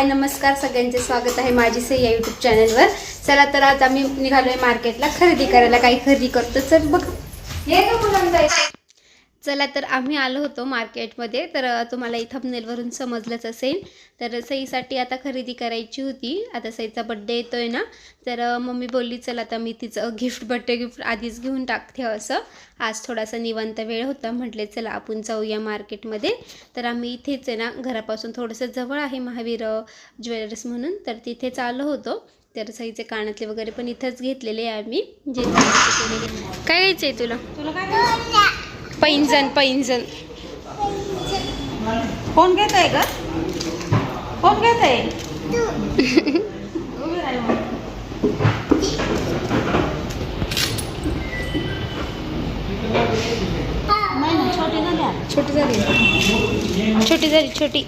हाय नमस्कार सगळ्यांचे स्वागत आहे माझी सई या यूट्यूब चॅनलवर चला तर आज आम्ही निघालोय मार्केटला खरेदी करायला. काही खरेदी करतो? चल बघ. ये गं मुलांना. चला तर आम्ही आलो होतो मार्केटमध्ये तर तुम्हाला इथं थंबनेलवरून समजलंच असेल. तर सईसाठी आता खरेदी करायची होती. आता सईचा बड्डे येतो आहे ना. तर मम्मी बोलली चला आता मी तिचं गिफ्ट बड्डे गिफ्ट आधीच घेऊन टाकते असं. आज थोडासा निवांत वेळ होता. म्हटले चला आपण जाऊया मार्केटमध्ये. तर आम्ही इथेच आहे ना घरापासून थोडंसं जवळ आहे महावीर ज्वेलर्स म्हणून. तर तिथेच आलो होतो. तर सईचे कानातले वगैरे पण इथंच घेतलेले आहे आम्ही. जे काय घ्यायचं आहे तुला? तुला काय पैंजण पैंजण. कोण घेत आहे का कोण घेत आहे. छोटी झाली छोटी झाली छोटी.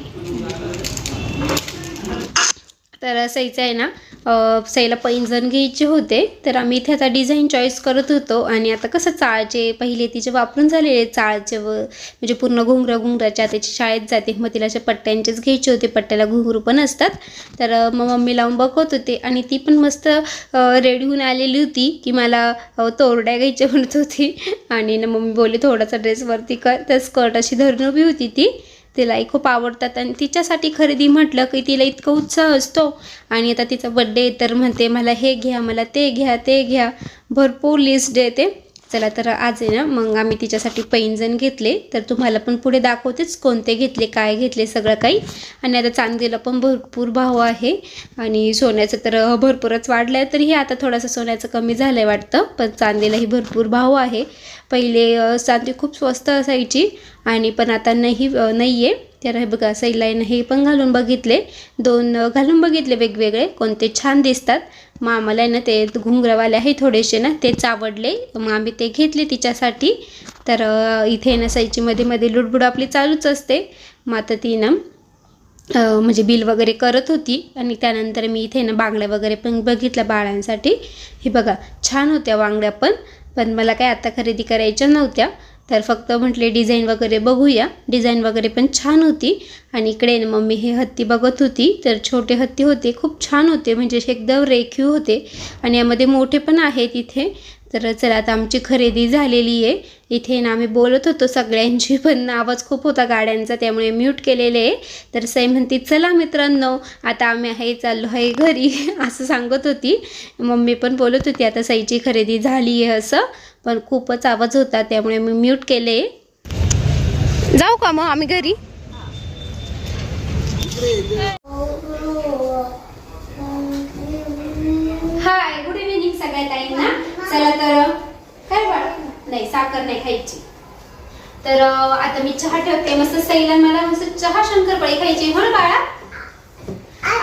तर सईचं आहे ना सईला पैंजण घ्यायचे होते तर आम्ही इथे आता डिझाईन चॉईस करत होतो आणि आता कसं चाळचे पहिले तिचे वापरून झालेले चाळचे व म्हणजे पूर्ण घुंगऱ्या घुंगराच्या त्याची शाळेत जाते मग तिला अशा पट्ट्यांचेच घ्यायचे होते पट्ट्याला घुंगरू पण असतात. तर मग मम्मी लावून बघत होते आणि ती पण मस्त रेडी होऊन आलेली होती की मला तोरड्या घ्यायच्या म्हणत होती. आणि ना मम्मी बोलली थोडासा ड्रेसवरती कर. तर स्कर्ट अशी धरून उभी होती ती. तिलाही खूप आवडतात. आणि तिच्यासाठी खरेदी म्हटलं की तिला इतका उत्साह असतो. आणि आता तिचा बड्डे तर म्हणते मला हे घ्या मला ते घ्या ते घ्या. भरपूर लिस्ट देते. चला तर आज आहे ना मग आम्ही तिच्यासाठी पैंजण घेतले. तर तुम्हाला पण पुढे दाखवतेच कोणते घेतले काय घेतले सगळं काही. आणि आता चांदीला पण भरपूर भाव आहे. आणि सोन्याचं तर भरपूरच वाढलं आहे तरीही आता थोडंसं सोन्याचं कमी झालं आहे वाटतं. पण चांदीलाही भरपूर भाव आहे. पहिले चांदी खूप स्वस्त असायची. आणि पण आता नाही नाही आहे तर हे बघा सैलाईन हे पण घालून बघितले. दोन घालून बघितले वेगवेगळे. कोणते छान दिसतात. मग आम्हाला आहे ना ते घुंगरावाले आहे थोडेसे ना तेच आवडले मग आम्ही ते घेतले तिच्यासाठी. तर इथे ना सईची मध्ये मध्ये लुडबुड आपली चालूच असते. मग आता ती ना म्हणजे बिल वगैरे करत होती. आणि त्यानंतर मी इथे ना बांगड्या वगैरे पण बघितल्या बाळांसाठी. हे बघा छान होत्या बांगड्या पण. पण मला काय आता खरेदी करायच्या नव्हत्या. तर फक्त म्हटले डिझाईन वगैरे बघूया. डिझाईन वगैरे पण छान होती. आणि इकडे ना मम्मी हे हत्ती बघत होती. तर छोटे हत्ती होते. खूप छान होते. म्हणजे एकदम रेखीव होते. आणि यामध्ये मोठे पण आहेत इथे. तर चला आता आमची खरेदी झालेली आहे. इथे ना आम्ही बोलत होतो सगळ्यांची पण आवाज खूप होता गाड्यांचा त्यामुळे म्यूट केलेले आहे. तर सई म्हणते चला मित्रांनो आता आम्ही आहे चाललो आहे घरी असं सांगत होती. मम्मी पण बोलत होती आता सईची खरेदी झाली आहे असं. पण खूपच आवाज होता त्यामुळे मी म्यूट केले. जाऊ का मग आम्ही घरी? हाय गुड इव्हिनिंग सगळ्या ताईंना. चला तर काय नाही साखर नाही खायची. तर आता मी चहा ठेवते. मस्त सईला मला मस्त चहा शंकरपाळी खायची. हो बाळा?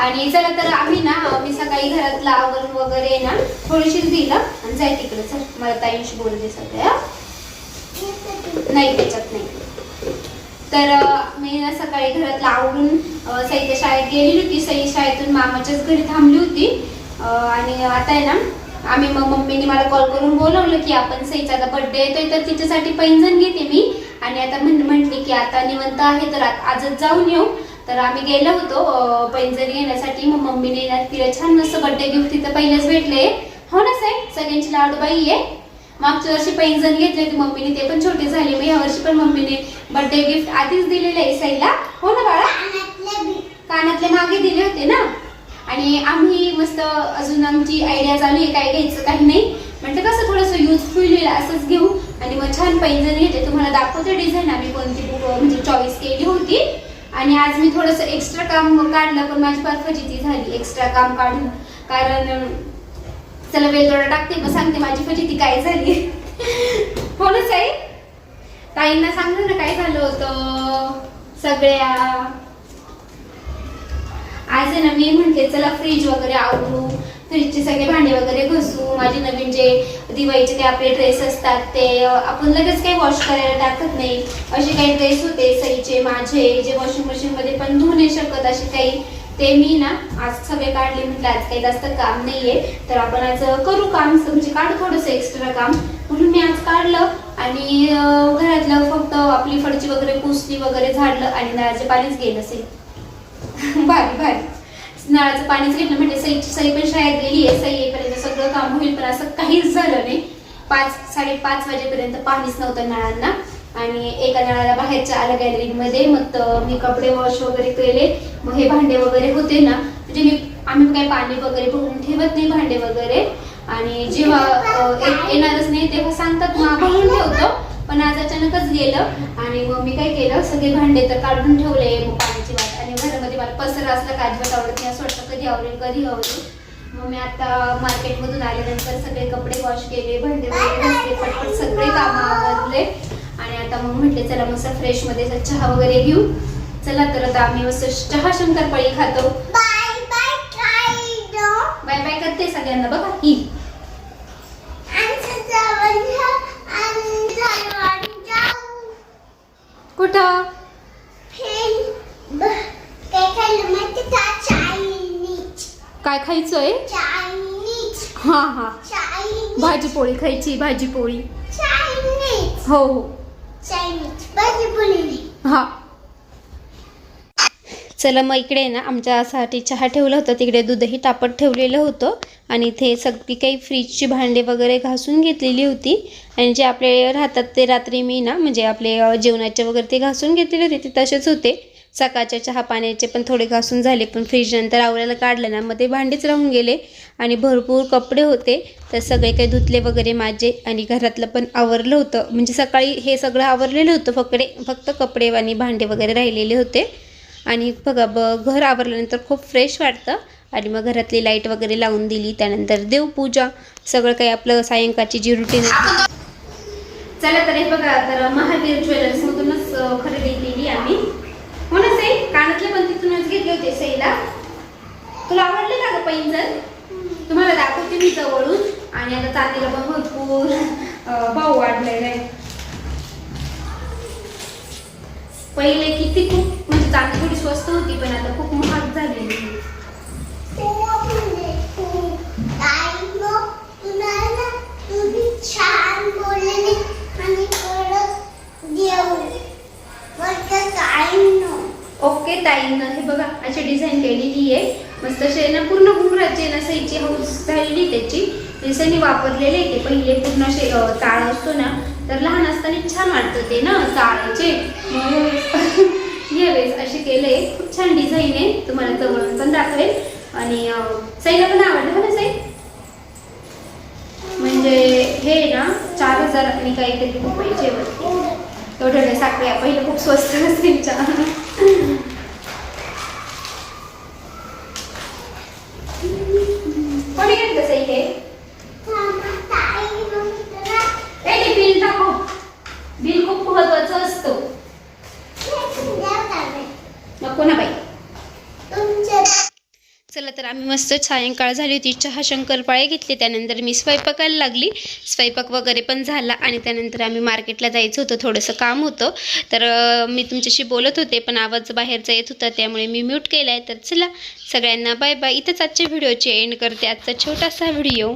आणि चला तर आम्ही ना मी सकाळी घरातलं आवरून वगैरे ना थोडीशी दिलं आणि जाय तिकडे. चल मला ताईंशी बोलते सध्या सगळ्या नाही त्याच्यात नाही. तर मी ना सकाळी घरातलं आवरून अं, सईच्या शाळेत गेलेली होती. सई शाळेतून मामाच्याच घरी थांबली होती. आणि आता आहे ना आम्ही मग मम्मीने मला कॉल करून बोलवलं की आपण सईचा आता बड्डे येतोय तर तिच्यासाठी पैंजण घेते मी. आणि आता म्हण म्हटली की आता निवंत आहे तर आजच जाऊन येऊ. तर आम्ही गेलो होतो अं, पैंजण घेण्यासाठी मग मम्मीने तिला छान मस्त बर्थडे गिफ्ट तिथं पहिलेच भेटले. हो ना साहेब? सगळ्यांची लाडूबाई आहे. मागच्या वर्षी पैंजण घेतले होते मम्मीने ते पण छोटे झाले. मग या वर्षी पण मम्मीने बर्थडे गिफ्ट आधीच दिलेले आहे साईला. हो ना बाळा? कानातले मागे दिले होते ना? आणि आम्ही मस्त अजून आमची आयडिया चालू आहे काय घ्यायचं काही नाही. म्हटलं कसं थोडंसं युजफुल होईल असंच घेऊ. आणि मग छान पैंजण घेते तुम्हाला दाखवते डिझाईन आम्ही कोणती बुक म्हणजे चॉईस केली होती आणि आज मी थोडंसं एक्स्ट्रा काम काढलं पण माझी फार फजिती झाली. एक्स्ट्रा काम काढून. कारण चला वेळ थोडा टाकते मग सांगते माझी फजिती काय झाली. हो ना ताईंना सांगलं ना काय झालं होतं? सगळ्या. आज आहे ना मी म्हटले चला फ्रीज वगैरे आवडू फ्रीजचे सगळे भांडे वगैरे घसू माझे नवीन जे दिवाळीचे ते आपले ड्रेस असतात ते आपण लगेच काही वॉश करायला टाकत नाही. असे काही ड्रेस होते सईचे माझे जे वॉशिंग मशीनमध्ये पण धुवू नाही शकत असे काही. ते मी ना आज सगळे काढले म्हटलं आज काही जास्त काम नाहीये. तर आपण आज करू काम म्हणजे काढू थोडंसं एक्स्ट्रा काम. म्हणून मी आज काढलं आणि घरातलं फक्त आपली फडची वगैरे पुसली वगैरे झाडलं आणि नळाचे पाणीच गेलं असेल. भारी भारी. नळाचं पाणीच घेतलं म्हणजे सईची सई पण शाळेत गेली आहे. सई येईपर्यंत सगळं काम होईल पण असं काहीच झालं नाही. पाच साडेपाच वाजेपर्यंत पाणीच नव्हतं नळांना. आणि एका नळाला बाहेरच्या आलं गॅलरीमध्ये. मग मी कपडे वॉश वगैरे केले. मग हे भांडे वगैरे होते ना. म्हणजे मी आम्ही काही पाणी वगैरे भरून ठेवत नाही भांडे वगैरे. आणि जेव्हा येणारच नाही तेव्हा सांगतात मग भरून ठेवतो. पण आज अचानकच गेलं. आणि मग मी काय केलं? सगळे भांडे तर काढून ठेवले. मग पाण्याची वाट आणि घरामध्ये मला पसरा असलं का अजिबात आवडत नाही. असं वाटतं कधी आवडेल कधी आवडेल. मग मी आता मार्केटमधून आल्यानंतर सगळे कपडे वॉश केले भांडे वगैरे घासले पटपट सगळे कामं आवरले आणि आता मग म्हटले चला मस्त फ्रेशमध्ये असं चहा वगैरे घेऊ. चला तर आता आम्ही मस्त चहा शंकरपाळी खातो. बाय बाय कायदो बाय बाय करते सगळ्यांना बघा ही. कुठं? काय खायचंय? हा हा. भाजी पोळी खायची भाजी पोळी हो हो. हा. चला मग इकडे ना आमच्यासाठी चहा ठेवलं होतं तिकडे दूधही तापत ठेवलेलं होतं. आणि इथे सगळी काही फ्रीजची भांडे वगैरे घासून घेतलेली होती. आणि जे आपले राहतात ते रात्री मी ना म्हणजे आपले जेवणाचे वगैरे ते घासून घेतलेले होते ते तसेच होते. सकाळच्या चहा पाण्याचे पण थोडे घासून झाले पण फ्रीजनंतर आवळ्याला काढलं ना मग ते भांडेच राहून गेले आणि भरपूर कपडे होते. तर सगळे काही धुतले वगैरे माझे आणि घरातलं पण आवरलं होतं. म्हणजे सकाळी हे सगळं आवरलेलं होतं फकडे फक्त कपडे आणि भांडे वगैरे राहिलेले होते. आणि बघा ब घर आवरल्यानंतर खूप फ्रेश वाटतं. आणि मग घरातली लाइट वगैरे लावून दिली त्यानंतर देवपूजा सगळं काही आपलं सायंकाळची जी रुटीन चला तर हे बघा तर महावीर ज्वेलर्समधूनच खरेदी केली आम्ही हो ना सई कानातले पण तिथूनच घेतले होते सईला तुला आवडले का ग पैंजण? तुम्हाला दाखवते मी जवळून. आणि आता चांदीला पण भरपूर भाऊ भाव वाढलेला आहे. पहिले किती खूप म्हणजे चांदी थोडी स्वस्त होती पण आता खूप महाग झालेली आहे. तुम्ही छान बोलले आणि परत देऊ बरं काय नो ओके ताईनं हे बघा अशी डिझाईन केलेली आहे. मस्त असे ना पूर्ण घुंगराचे ना सईची हौस झालेली त्याची. रिसेंटली वापरलेले आहे ते. पहिले पूर्ण असे ताळ असतो ना तर लहान असताना छान वाटतं ते ना ताळाचे. यावेळेस असे केले खूप छान डिझाईन आहे. तुम्हाला जवळून पण दाखवेल. आणि सईला पण आवडलं ना सई? म्हणजे हे ना चार हजार आणि काहीतरी पाहिजे वरती. तेवढ्या साखळ्या पहिले खूप स्वस्त असतील चहा घेतलं सई हे ए, ते बिल दाखव बिल खूप महत्वाचं असतं नको ना बाई. चला तर आम्ही मस्त सायंकाळ झाली होती. चहा शंकरपाळे घेतले. त्यानंतर मी स्वयंपाकाला लागली. स्वयंपाक वगैरे पण झाला आणि त्यानंतर आम्ही मार्केटला जायचं होतं. थोडंसं काम होतं. तर मी तुमच्याशी बोलत होते पण आवाज बाहेरचा येत होता. त्यामुळे मी म्यूट केला आहे तर चला सगळ्यांना बाय बाय इथंच आजच्या व्हिडिओची एंड करते. आजचा छोटासा व्हिडिओ.